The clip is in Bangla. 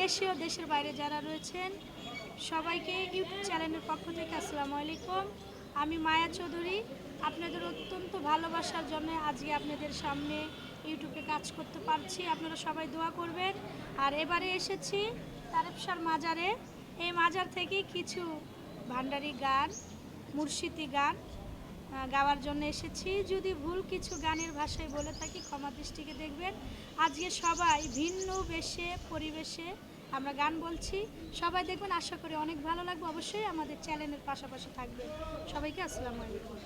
দেশে ও দেশের বাইরে যারা রয়েছেন, সবাইকে ইউটিউব চ্যানেলের পক্ষ থেকে আসসালামু আলাইকুম। আমি মায়া চৌধুরী। আপনাদের অত্যন্ত ভালোবাসার জন্য আজকে আপনাদের সামনে ইউটিউবে কাজ করতে পারছি। আপনারা সবাই দোয়া করবেন। আর এবারে এসেছি তারেপসার মাজারে। এই মাজার থেকে কিছু ভান্ডারি গান, মুর্শিদি গান গাওয়ার জন্য এসেছি। যদি ভুল কিছু গানের ভাষায় বলে থাকি, ক্ষমা দৃষ্টিকে দেখবেন। আজকে সবাই ভিন্ন বেশে, পরিবেশে আমরা গান বলছি। সবাই দেখবেন, আশা করি অনেক ভালো লাগবে। অবশ্যই আমাদের চ্যানেলের পাশাপাশি থাকবে সবাইকে আসসালামু আলাইকুম।